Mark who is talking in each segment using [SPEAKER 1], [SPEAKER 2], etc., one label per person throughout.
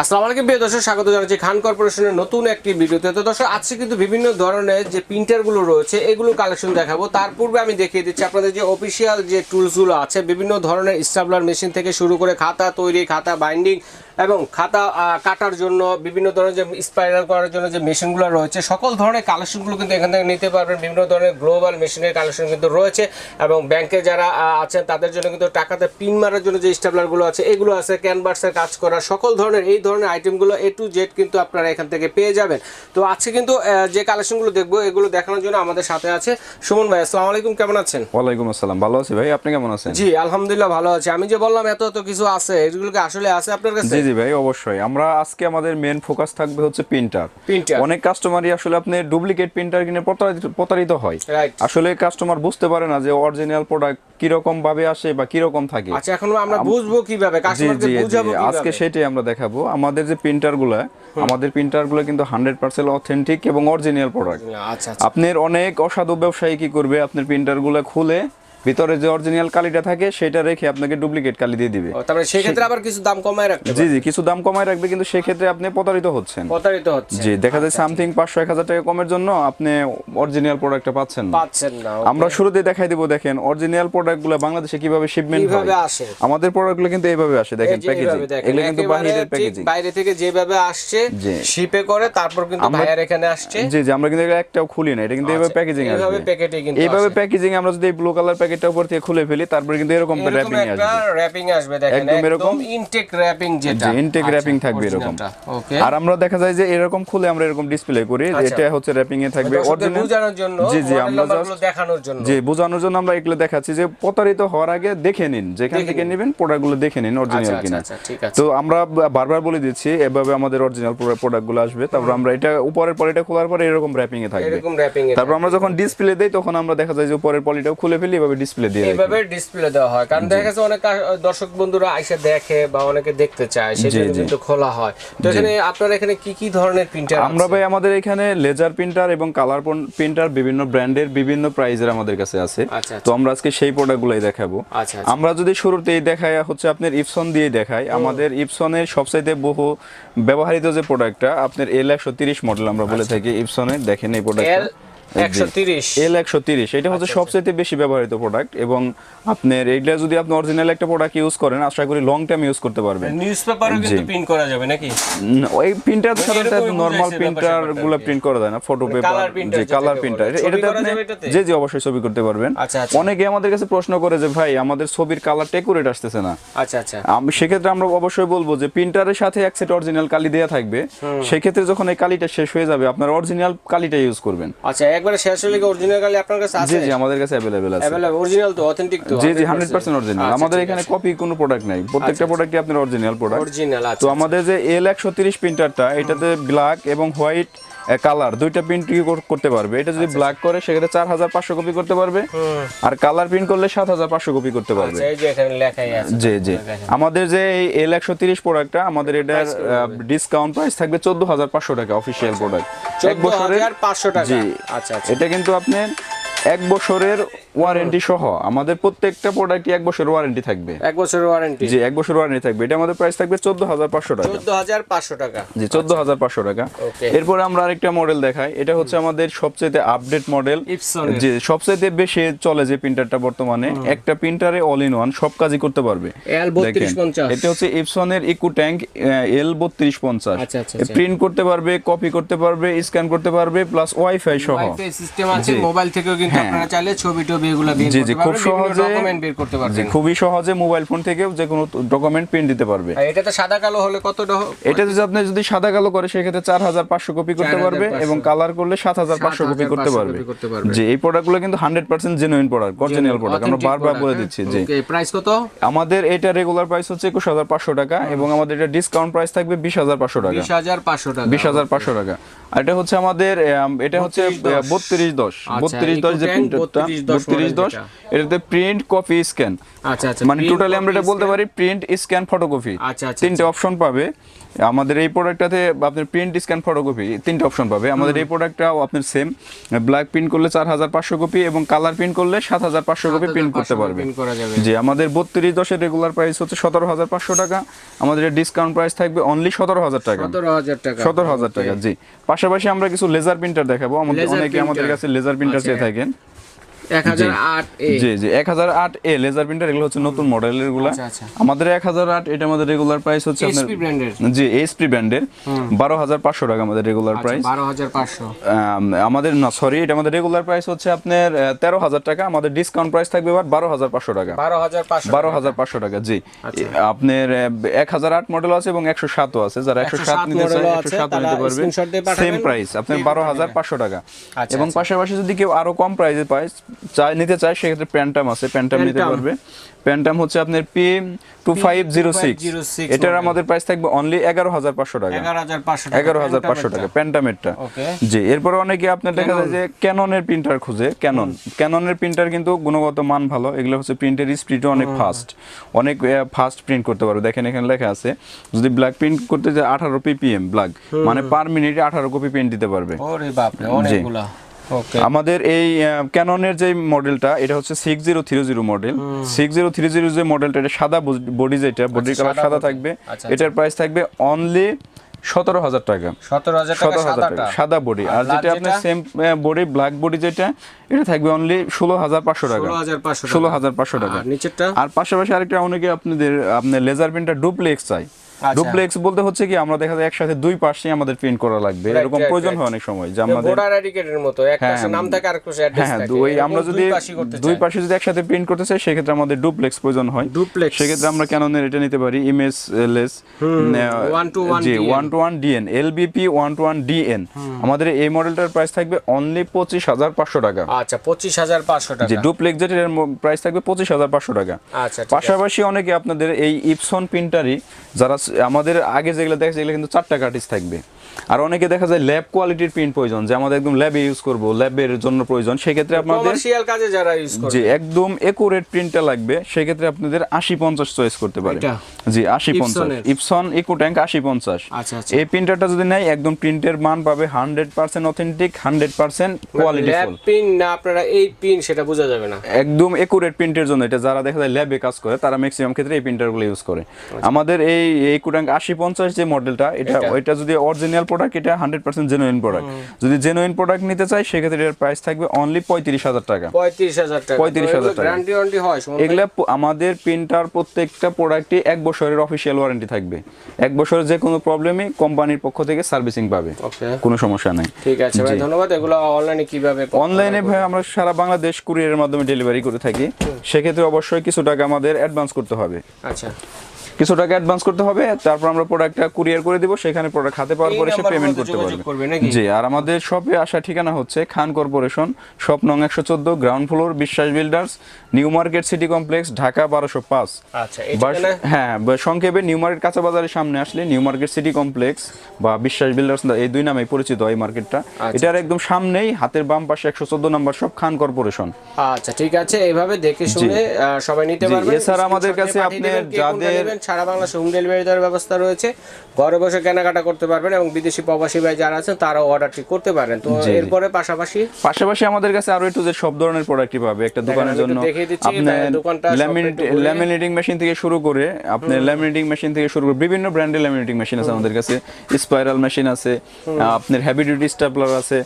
[SPEAKER 1] আসসালামু আলাইকুম, প্রিয় দর্শক, স্বাগত জানাচ্ছি খান কর্পোরেশনের নতুন একটি ভিডিওতে। তো দর্শক, আজকে কিন্তু বিভিন্ন ধরনের যে প্রিন্টারগুলো রয়েছে, এগুলো কালেকশন দেখাবো। তার পূর্বে আমি দেখিয়ে দিচ্ছি আপনাদের যে অফিসিয়াল যে টুলসগুলো আছে, বিভিন্ন ধরনের স্টাবলার মেশিন থেকে শুরু করে খাতা তৈরি, খাতা বাইন্ডিং এবং খাতা কাটার জন্য বিভিন্ন ধরনের যে স্পাইরাল করার জন্য যে মেশিনগুলো রয়েছে সকল ধরনের কালেকশনগুলো কিন্তু এখান থেকে নিতে পারবেন। বিভিন্ন ধরনের গ্লোবাল মেশিনের কালেকশন কিন্তু রয়েছে এবং ব্যাংকে যারা আছেন তাদের জন্য কিন্তু টাকাতে পিন মারার জন্য যে স্টাবলারগুলো আছে এগুলো আছে ক্যানভাসের কাজ করা সকল ধরনের এই ধরনের আইটেমগুলো এ টু জেড কিন্তু আপনারা এখান থেকে পেয়ে যাবেন। তো আজকে কিন্তু যে কালেকশনগুলো দেখব এগুলো দেখানোর জন্য আমাদের সাথে আছে সুমন ভাই। আসসালামু আলাইকুম কেমন আছেন?
[SPEAKER 2] ওয়ালাইকুম আসসালাম। ভালো আছি ভাই আপনি কেমন আছেন?
[SPEAKER 1] জি আলহামদুলিল্লাহ ভালো আছে। আমি যে বললাম এত এত কিছু আছে এগুলো কি আসলে আছে আপনার কাছে?
[SPEAKER 2] জি ভাই অবশ্যই। আমরা আজকে আমাদের মেন ফোকাস থাকবে হচ্ছে প্রিন্টার
[SPEAKER 1] Printer।
[SPEAKER 2] অনেক কাস্টমারই আসলে আপনি ডুপ্লিকেট প্রিন্টার কিনে প্রতারিত- হয়। আসলে কাস্টমার বুঝতে পারে না যে অরিজিনাল প্রোডাক্ট কীরকম ভাবে আসে বা কীরকম থাকে।
[SPEAKER 1] আচ্ছা এখন আমরা বুঝব কীভাবে কাস্টমারকে বুঝাবো
[SPEAKER 2] আজকে সেটাই আমরা দেখাবো। আমাদের যে প্রিন্টারগুলা আমাদের প্রিন্টারগুলো কিন্তু হান্ড্রেড পার্সেন্ট অথেন্টিক এবং অরিজিনাল প্রোডাক্ট
[SPEAKER 1] আচ্ছা আচ্ছা।
[SPEAKER 2] আপনার অনেক অসাধু ব্যবসায়ী কি করবে? আপনার প্রিন্টারগুলো খুলে ভিতরে যে অরিজিনাল কালিটা থাকে সেটা রেখে আপনাকে ডুপ্লিকেট কালি দিয়ে দিবে।
[SPEAKER 1] তারপরে সেই ক্ষেত্রে আবার কিছু দাম কমায় রাখতে
[SPEAKER 2] জি জি কিছু দাম কমায় রাখবে কিন্তু সেক্ষেত্রে আপনি প্রতারিত হচ্ছেন।
[SPEAKER 1] প্রতারিত হচ্ছে
[SPEAKER 2] জি দেখা যায় সামথিং পাঁচশো এক হাজার টাকা কমের জন্য আপনি অরিজিনাল প্রোডাক্টটা পাচ্ছেন না।
[SPEAKER 1] পাচ্ছেন না
[SPEAKER 2] আমরা শুরুতে দেখাই দিব দেখেন অরিজিনাল প্রোডাক্টগুলো বাংলাদেশে কীভাবে শিপমেন্ট
[SPEAKER 1] কীভাবে
[SPEAKER 2] হয়
[SPEAKER 1] আসে?
[SPEAKER 2] আমাদের প্রোডাক্টগুলো কিন্তু এইভাবে আসে দেখেন প্যাকেজিং এগুলো কিন্তু বাহিরের প্যাকেজিং
[SPEAKER 1] বাইরে থেকে যেভাবে আসছে শিপে করে তারপর কিন্তু ভাইয়ার এখানে আসছে।
[SPEAKER 2] জি জি আমরা কিন্তু একটাও খুলি না এটা কিন্তু এইভাবে প্যাকেজিং
[SPEAKER 1] আচ্ছা, এইভাবে
[SPEAKER 2] আসবে।
[SPEAKER 1] প্যাকেটে কিন্তু
[SPEAKER 2] এইভাবে প্যাকেজিং আমরা যদি ব্লু কালার প্যাকেটটা উপর থেকে খুলে ফেলি তারপরে কিন্তু এরকম র্যাপিং
[SPEAKER 1] একটা
[SPEAKER 2] আসবে।
[SPEAKER 1] র্যাপিং আসবে দেখেন
[SPEAKER 2] একদম এরকম।
[SPEAKER 1] ইনটেক র্যাপিং যেটা।
[SPEAKER 2] ইনটেক র্যাপিং থাকবে এরকম।
[SPEAKER 1] ওকে
[SPEAKER 2] আর আমরা দেখা যায় যে এরকম খুলে আমরা এরকম ডিসপ্লে করি
[SPEAKER 1] আচ্ছা।
[SPEAKER 2] এটা হচ্ছে র্যাপিং এ থাকবে। অরিজিনাল
[SPEAKER 1] বোঝানোর জন্য
[SPEAKER 2] জি জি আমরা just-
[SPEAKER 1] দেখানোর জন্য।
[SPEAKER 2] জি বোঝানোর জন্য আমরা এগুলো দেখাচ্ছি যে প্রতারিত হওয়ার আগে দেখে নিন যেখান থেকে নেবেন প্রোডাক্টগুলো দেখে নিন
[SPEAKER 1] আচ্ছা
[SPEAKER 2] অরিজিনাল
[SPEAKER 1] আচ্ছা
[SPEAKER 2] কিনা
[SPEAKER 1] আচ্ছা
[SPEAKER 2] তো আমরা বারবার বলে দিচ্ছি এভাবে আমাদের অরিজিনাল প্রোডাক্টগুলো আসবে। তারপর আমরা এটা উপরের পর এটা খোলার পরে এরকম র্যাপিং এ থাকবে।
[SPEAKER 1] এরকম র্যাপিং এ
[SPEAKER 2] তারপর আমরা যখন ডিসপ্লে দেই তখন আমরা দেখা যায় যে উপরের পলিটাও খুলে ফেলি এভাবে ডিসপ্লে দিয়ে
[SPEAKER 1] এইভাবে ডিসপ্লে দেওয়া হয়। কারণ দেখা যাচ্ছে অনেক দর্শক বন্ধুরা এসে দেখে বা অনেকে দেখতে চায় সেজন্য কিন্তু খোলা হয়। তো এখানে আপনার এখানে কি কি ধরনের প্রিন্টার
[SPEAKER 2] আমরা ভাই আমাদের এখানে লেজার প্রিন্টার এবং কালার প্রিন্টার বিভিন্ন ব্র্যান্ডের বিভিন্ন প্রাইজের আমাদের কাছে আছে।
[SPEAKER 1] আচ্ছা,
[SPEAKER 2] তো আমরা আজকে সেই প্রোডাক্টগুলোই দেখাবো।
[SPEAKER 1] আচ্ছা, আচ্ছা।
[SPEAKER 2] আমরা যদি শুরুতেই দেখাই হচ্ছে আপনার ইপসন দিয়ে দেখাই। আমাদের ইপসনের সবচাইতে বহু ব্যবহৃত যে প্রোডাক্টটা আপনার এল একশো তিরিশ মডেল আমরা বলে থাকি ইপসনের দেখেন এই প্রোডাক্টটা
[SPEAKER 1] তিরিশ
[SPEAKER 2] এল একশো তিরিশ। এটা
[SPEAKER 1] আচ্ছা,
[SPEAKER 2] হচ্ছে সবচেয়ে বেশি ব্যবহৃত প্রোডাক্ট এবং আপনার এইটা যদি আপনি অরিজিনাল একটা প্রোডাক্ট ইউজ করেন আশা করি লং টাইম ইউজ করতে পারবেন।
[SPEAKER 1] নিউজ পেপারও কিন্তু প্রিন্ট করা যাবে নাকি?
[SPEAKER 2] ওই প্রিন্টার সাধারণত
[SPEAKER 1] এরকমই প্রিন্টারগুলো
[SPEAKER 2] প্রিন্ট করা যায় না ফটো পেপার যে কালার প্রিন্টার এটাতে আপনি
[SPEAKER 1] যাবে এটাতে?
[SPEAKER 2] জি জি অবশ্যই ছবি করতে পারবেন।
[SPEAKER 1] আচ্ছা, আচ্ছা।
[SPEAKER 2] অনেকে আমাদের কাছে প্রশ্ন করে যে ভাই আমাদের ছবির কালারটা একুরেট আসতেছে না।
[SPEAKER 1] আচ্ছা আচ্ছা।
[SPEAKER 2] আমি সেক্ষেত্রে আমরা অবশ্যই বলব যে প্রিন্টারের সাথে এক সেট অরিজিনাল কালি দেওয়া থাকবে। সেক্ষেত্রে যখন এই কালিটা শেষ হয়ে যাবে আপনার অরিজিনাল কালিটা ইউজ করবেন।
[SPEAKER 1] আচ্ছা একবারে শেষ হলে কি অরিজিনাল গালি আপনার কাছে আছে?
[SPEAKER 2] জি জি আমাদের কাছে অ্যাভেলেবেল আছে।
[SPEAKER 1] অ্যাভেলেবল অরিজিনাল তো অথেন্টিক তো
[SPEAKER 2] জি জি হান্ড্রেড পার্সেন্ট অরিজিনাল
[SPEAKER 1] আচ্ছা,
[SPEAKER 2] আমাদের এখানে কপি কোনো প্রোডাক্ট নাই। প্রত্যেকটা প্রোডাক্টই আপনার অরিজিনাল প্রোডাক্ট
[SPEAKER 1] অরিজিনাল আছে
[SPEAKER 2] তো
[SPEAKER 1] আচ্ছা।
[SPEAKER 2] আমাদের যে এল একশো তিরিশ প্রিন্টারটা এটাতে ব্ল্যাক এবং হোয়াইট কালার দুইটা প্রিন্ট করতে পারবে। এটা যদি
[SPEAKER 1] আচ্ছা,
[SPEAKER 2] ব্ল্যাক করে সেক্ষেত্রে চার হাজার পাঁচশো কপি করতে পারবে। আর কালার প্রিন্ট করলে সাত হাজার পাঁচশো কপি করতে পারবে।
[SPEAKER 1] আচ্ছা আছে।
[SPEAKER 2] জি জি। আমাদের যে এই এল একশো তিরিশ প্রোডাক্টটা আমাদের এটা ডিসকাউন্ট প্রাইস থাকবে চোদ্দ হাজার পাঁচশো টাকা অফিসিয়াল প্রোডাক্ট এক বছরের
[SPEAKER 1] পাঁচশো টাকা।
[SPEAKER 2] জি।
[SPEAKER 1] আচ্ছা আচ্ছা।
[SPEAKER 2] এটা কিন্তু আপনার এক বছরের ওয়ারেন্টি সহ আমাদের প্রত্যেকটা প্রোডাক্টই এক বছরের ওয়ারেন্টি থাকবে।
[SPEAKER 1] এক বছরের ওয়ারেন্টি
[SPEAKER 2] জি এক বছরের ওয়ারেন্টি থাকবে। এটা আমাদের প্রাইস থাকবে চোদ্দ হাজার পাঁচশো টাকা।
[SPEAKER 1] চোদ্দ হাজার পাঁচশো টাকা।
[SPEAKER 2] জি চোদ্দ হাজার পাঁচশো টাকা।
[SPEAKER 1] Okay.
[SPEAKER 2] এরপরে আমরা আরেকটা মডেল দেখাই। এটা হচ্ছে আমাদের সবচেয়ে আপডেট মডেল। জি সবচেয়ে বেশি চলে যে প্রিন্টারটা বর্তমানে একটা প্রিন্টারে অল ইন ওয়ান সব কাজই করতে পারবে। দেখেন,
[SPEAKER 1] 3250
[SPEAKER 2] এটা হচ্ছে ইপসনের ইকো ট্যাঙ্ক এল বত্রিশ পঞ্চাশ।
[SPEAKER 1] আচ্ছা, আচ্ছা, আচ্ছা।
[SPEAKER 2] প্রিন্ট করতে পারবে কপি করতে পারবে স্ক্যান করতে পারবে প্লাস ওয়াইফাই সহ।
[SPEAKER 1] ওয়াইফাই সিস্টেম আছে মোবাইল থেকেও কিন্তু। আপনারা চাইলে ছবি টবি এগুলো বের করতে
[SPEAKER 2] খুব সহজে
[SPEAKER 1] ডকুমেন্ট বের করতে পারবেন।
[SPEAKER 2] খুবই সহজে মোবাইল ফোন থেকেও যে কোনো ডকুমেন্ট প্রিন্ট দিতে পারবে।
[SPEAKER 1] আর এটাতে সাদা কালো হলে কত
[SPEAKER 2] এটা যদি আপনি যদি সাদা কালো করে সেক্ষেত্রে চার হাজার পাঁচশো কপি করতে পারবে এবং কালার করলে সাত হাজার পাঁচশো কপি করতে পারবে। জি এই প্রোডাক্টগুলো কিন্তু hundred percent genuine product original product আমরা বারবার বলে
[SPEAKER 1] হ্যাঁ?
[SPEAKER 2] দিচ্ছি
[SPEAKER 1] Okay, প্রাইস কত?
[SPEAKER 2] আমাদের এটা রেগুলার প্রাইস হচ্ছে একুশ হাজার পাঁচশো টাকা এবং আমাদের এটা ডিসকাউন্ট প্রাইস থাকবে বিশ হাজার পাঁচশো টাকা।
[SPEAKER 1] বিশ হাজার পাঁচশো টাকা
[SPEAKER 2] বিশ হাজার পাঁচশো টাকা। আর এটা হচ্ছে আমাদের এটা হচ্ছে বত্রিশ দশ।
[SPEAKER 1] আচ্ছা,
[SPEAKER 2] বত্রিশ দশ যে প্রিন্টারটা বত্রিশ দশ এটাতে প্রিন্ট কপি স্ক্যান
[SPEAKER 1] আচ্ছা আচ্ছা
[SPEAKER 2] মানে টোটালি আমরা এটা বলতে পারি প্রিন্ট স্ক্যান ফটোকপি
[SPEAKER 1] আচ্ছা, আচ্ছা,
[SPEAKER 2] তিনটে অপশন পাবে। আমাদের এই প্রোডাক্টটাতে আপনার প্রিন্ট স্ক্যান ফটোকপি তিনটা অপশন পাবে। আমাদের এই প্রোডাক্টটাও আপনার সেম ব্ল্যাক প্রিন্ট করলে চার হাজার পাঁচশো কপি এবং কালার প্রিন্ট করলে সাত হাজার পাঁচশো কপি প্রিন্ট করতে পারবে। জি আমাদের বত্রিশ দশের রেগুলার প্রাইস হচ্ছে সতেরো হাজার পাঁচশো টাকা। আমাদের ডিসকাউন্ট প্রাইস থাকবে অনলি সতেরো হাজার টাকা।
[SPEAKER 1] সতেরো হাজার টাকা।
[SPEAKER 2] সতেরো হাজার টাকা জি। পাশাপাশি আমরা কিছু লেজার প্রিন্টার দেখাবো। আমাদের অনেকে আমাদের কাছে লেজার প্রিন্টার চেয়ে। থাকেন। জি। জি এক হাজার আট এ লেজার প্রিন্টার এগুলো হচ্ছে নতুন
[SPEAKER 1] মডেলেরগুলা।
[SPEAKER 2] আমাদের এক হাজার আট এটা আমাদের রেগুলার প্রাইস হচ্ছে আপনার
[SPEAKER 1] HP ব্র্যান্ডের
[SPEAKER 2] জি এইচপি ব্র্যান্ডের বারো হাজার পাঁচশো টাকা আমাদের রেগুলার প্রাইস
[SPEAKER 1] বারো হাজার পাঁচশো।
[SPEAKER 2] আমাদের না সরি এটা আমাদের রেগুলার প্রাইস হচ্ছে আপনার তেরো হাজার টাকা। আমাদের ডিসকাউন্ট প্রাইস থাকবে এবার বারো হাজার পাঁচশো টাকা।
[SPEAKER 1] বারো হাজার পাঁচশো
[SPEAKER 2] বারো হাজার পাঁচশো টাকা জি।
[SPEAKER 1] আচ্ছা।
[SPEAKER 2] আপনার এক হাজার আট মডেল আছে এবং একশো সাতও আছে। যারা একশো সাত
[SPEAKER 1] 107
[SPEAKER 2] নিতে চায় একশো সাত নিতে পারবে। সেম প্রাইস আপনার বারো হাজার পাঁচশো টাকা।
[SPEAKER 1] আচ্ছা,
[SPEAKER 2] এবং
[SPEAKER 1] আচ্ছা।
[SPEAKER 2] পাশাপাশি যদি কেউ আরও কম প্রাইসে পায় চায় নিতে চায় সেক্ষেত্রে প্যান্টাম আছে। প্যান্টাম নিতে পারবে। প্যান্টাম হচ্ছে আপনার P two five zero six এটার আমাদের প্রাইস থাকবে অনলি এগারো হাজার পাঁচশো টাকা।
[SPEAKER 1] এগারো হাজার পাঁচশো
[SPEAKER 2] টাকা প্যান্টামেটটা
[SPEAKER 1] Okay.
[SPEAKER 2] জি এরপরে অনেকে আপনার দেখা যায় যে ক্যাননের প্রিন্টার খুঁজে। ক্যানন ক্যাননের প্রিন্টার কিন্তু গুণগত মান ভালো। এগুলো হচ্ছে প্রিন্টের স্পিডও অনেক ফাস্ট অনেক ফাস্ট প্রিন্ট করতে পারবে। দেখেন এখানে লেখা আছে যদি ব্ল্যাক প্রিন্ট করতে যায় আঠারো পিপিএম ব্ল্যাক মানে পার মিনিটে আঠারো কপি প্রিন্ট দিতে পারবে।
[SPEAKER 1] ওকে
[SPEAKER 2] আমাদের এই ক্যাননের যে মডেলটা এটা হচ্ছে six zero three zero model six zero three zero যে মডেলটা এটা সাদা বডি যেটা বডির কালার
[SPEAKER 1] সাদা
[SPEAKER 2] থাকবে।
[SPEAKER 1] আচ্ছা,
[SPEAKER 2] এটার প্রাইস থাকবে অনলি সতেরো হাজার টাকা।
[SPEAKER 1] সতেরো হাজার টাকা
[SPEAKER 2] সাদা বডি আর যেটা আপনার সেম বডি ব্ল্যাক বডি যেটা এটা থাকবে অনলি ষোলো হাজার পাঁচশো টাকা।
[SPEAKER 1] ষোলো হাজার পাঁচশো
[SPEAKER 2] টাকা।
[SPEAKER 1] আর নিচেরটা?
[SPEAKER 2] আর পাশাপাশি আরেকটা অনেকে আপনাদের আপনার লেজার প্রিন্টার ডুপ্লেক্স চাই।
[SPEAKER 1] আচ্ছা।
[SPEAKER 2] ডুপ্লেক্স বলতে হচ্ছে কি আমরা দেখা যায় একসাথে দুই পাশে আমাদের প্রিন্ট করা লাগবে। এরকম প্রয়োজন হয় অনেক সময় যে আমাদের
[SPEAKER 1] ভোটার আইডি কার্ডের মতো এক
[SPEAKER 2] হ্যাঁ,
[SPEAKER 1] পাশে নাম থাকে আর পাশে অ্যাড্রেস থাকে।
[SPEAKER 2] দুই আমরা যদি
[SPEAKER 1] দুই পাশে
[SPEAKER 2] যদি একসাথে প্রিন্ট করতে চাই সেক্ষেত্রে আমাদের ডুপ্লেক্স প্রয়োজন হয়।
[SPEAKER 1] Duplex।
[SPEAKER 2] সেক্ষেত্রে আমরা ক্যাননের এটা নিতে পারি? Image class
[SPEAKER 1] one to one
[SPEAKER 2] জি
[SPEAKER 1] DN
[SPEAKER 2] one two one DN LBP one two one DN আমাদের এই মডেলটার প্রাইস থাকবে অনলি পঁচিশ হাজার পাঁচশো টাকা।
[SPEAKER 1] আচ্ছা পঁচিশ হাজার পাঁচশো টাকা।
[SPEAKER 2] যে ডুপ্লেক্স যেটার প্রাইস থাকবে পঁচিশ হাজার পাঁচশো টাকা।
[SPEAKER 1] আচ্ছা
[SPEAKER 2] পাশাপাশি অনেকে আপনাদের এই ইপসন প্রিন্টারই যারা আমাদের আগে যেগুলো দেখে সেগুলো কিন্তু চারটা কার্টিস থাকবে। আর অনেকে দেখা যায় ল্যাব কোয়ালিটির প্রিন্ট প্রয়োজন যে আমাদের একদম ল্যাবে ইউজ করব ল্যাবের জন্য প্রয়োজন। সেক্ষেত্রে আপনাদের
[SPEAKER 1] কমার্শিয়াল কাজে যারা ইউজ করে
[SPEAKER 2] যে একদম একুরেট প্রিন্টটা লাগবে। সেক্ষেত্রে আপনাদের আশি পঞ্চাশ চয়েস করতে পারে। জি আশি পঞ্চাশ।
[SPEAKER 1] ইপসনের?
[SPEAKER 2] ইপসন ইকো ট্যাঙ্ক আশি পঞ্চাশ।
[SPEAKER 1] আচ্ছা আচ্ছা।
[SPEAKER 2] এই প্রিন্টারটা যদি নেয় একদম প্রিন্টের মান পাবে hundred percent authentic hundred percent quality
[SPEAKER 1] lab পিন না আপনারা এই পিন সেটা বোঝা যাবে না।
[SPEAKER 2] একদম একুরেট প্রিন্টের জন্য। এটা যারা দেখা যায় ল্যাবে কাজ করে তারা ম্যাক্সিমাম ক্ষেত্রে এই প্রিন্টারগুলো ইউজ করে। আমাদের এই এই কুটাঙ্ক আশি পঞ্চাশ যে মডেলটা এটা? ওইটা যদি অরিজিনাল প্রোডাক্ট এটা হান্ড্রেড পার্সেন্ট জেনুইন প্রোডাক্ট যদি জেনুইন প্রোডাক্ট নিতে চাই সেক্ষেত্রে এর প্রাইস থাকবে অনলি পঁয়ত্রিশ হাজার টাকা।
[SPEAKER 1] পঁয়ত্রিশ হাজার টাকা।
[SPEAKER 2] 35,000 টাকা।
[SPEAKER 1] গ্যারান্টি ওয়ারেন্টি হয় সুমন ভাই?
[SPEAKER 2] এগুলা আমাদের প্রিন্টার প্রত্যেকটা প্রোডাক্টই এক বছরের অফিসিয়াল ওয়ারেন্টি থাকবে। এক বছরের যে কোনো প্রবলেমে কোম্পানির পক্ষ থেকে সার্ভিসিং পাবে। কোনো সমস্যা নাই।
[SPEAKER 1] ঠিক আছে ভাই ধন্যবাদ। এগুলো অনলাইনে কীভাবে
[SPEAKER 2] অনলাইনে ভাই আমরা সারা বাংলাদেশ কুরিয়ারের মাধ্যমে ডেলিভারি করে থাকি। সেক্ষেত্রে অবশ্যই কিছু টাকা আমাদের অ্যাডভান্স করতে হবে।
[SPEAKER 1] আচ্ছা।
[SPEAKER 2] কিছু টাকা অ্যাডভান্স করতে হবে তারপর আমরা প্রোডাক্টটা কুরিয়ার করে দিব সেখানে প্রোডাক্ট হাতে পাওয়ার পরে সে
[SPEAKER 1] নাম্বারগুলোতে
[SPEAKER 2] পেমেন্ট করতে
[SPEAKER 1] যোগাযোগ
[SPEAKER 2] পারবে। জি আর আমাদের শপে আসা ঠিকানা হচ্ছে খান কর্পোরেশন শপ নং একশো চোদ্দ ground floor Biswas builders New Market city complex Dhaka বারোশো পাঁচ।
[SPEAKER 1] আচ্ছা
[SPEAKER 2] হ্যাঁ সংক্ষেপে নিউ মার্কেট কাঁচা বাজারের সামনে আসলে নিউ মার্কেট সিটি কমপ্লেক্স বা বিশ্বাস বিল্ডার্স এই দুই নামে পরিচিত এই মার্কেটটা
[SPEAKER 1] আচ্ছা।
[SPEAKER 2] এটার একদম সামনেই হাতের বাম পাশে একশো চোদ্দ নম্বর সব খান কর্পোরেশন।
[SPEAKER 1] আচ্ছা ঠিক আছে এইভাবে দেখে শুনে সবাই নিতে
[SPEAKER 2] জি,
[SPEAKER 1] পারবেন।
[SPEAKER 2] এছাড়া আমাদের কাছে
[SPEAKER 1] কোনটা
[SPEAKER 2] যাদের-
[SPEAKER 1] সারা বাংলা হোম ডেলিভারি দেওয়ার ব্যবস্থা রয়েছে। ঘরে বসে কেনাকাটা করতে পারবেন এবং বিদেশি প্রবাসী ভাই যারা আছেন তারাও অর্ডারটি করতে পারেন। তো এরপরে পাশাপাশি?
[SPEAKER 2] পাশাপাশি আমাদের কাছে আরও একটু যে সব ধরনের প্রোডাক্টই পাবে। একটা দোকানের জন্য
[SPEAKER 1] তাই দোকানটা
[SPEAKER 2] ল্যামিনেটিং মেশিন থেকে শুরু করে আপনার ল্যামিনেটিং মেশিন থেকে শুরু করে বিভিন্ন ব্র্যান্ডের ল্যামিনেটিং মেশিন আছে আমাদের কাছে। স্পাইরাল মেশিন আছে আপনার হেভি ডিউটি স্টেপলার আছে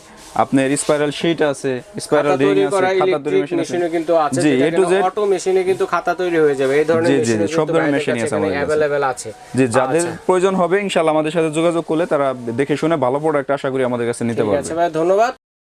[SPEAKER 2] আপনার স্পাইরাল শিট আছে স্পাইরাল রিং আছে খাতা তৈরি মেশিন
[SPEAKER 1] কিন্তু আছে
[SPEAKER 2] জি এ টু জেড
[SPEAKER 1] অটো মেশিনে কিন্তু খাতা তৈরি হয়ে যাবে। এই ধরনের
[SPEAKER 2] জি, জি,
[SPEAKER 1] মেশিন
[SPEAKER 2] সব ধরনের মেশিনই আছে আমাদের কাছে।
[SPEAKER 1] অ্যাভেলেবেল আছে।
[SPEAKER 2] যে যাদের
[SPEAKER 1] আচ্ছা,
[SPEAKER 2] প্রয়োজন হবে ইনশাআল্লাহ আমাদের সাথে যোগাযোগ করলে তারা দেখে শুনে ভালো প্রোডাক্ট আশা করি আমাদের কাছে নিতে পারবে।
[SPEAKER 1] আচ্ছা ভাই ধন্যবাদ।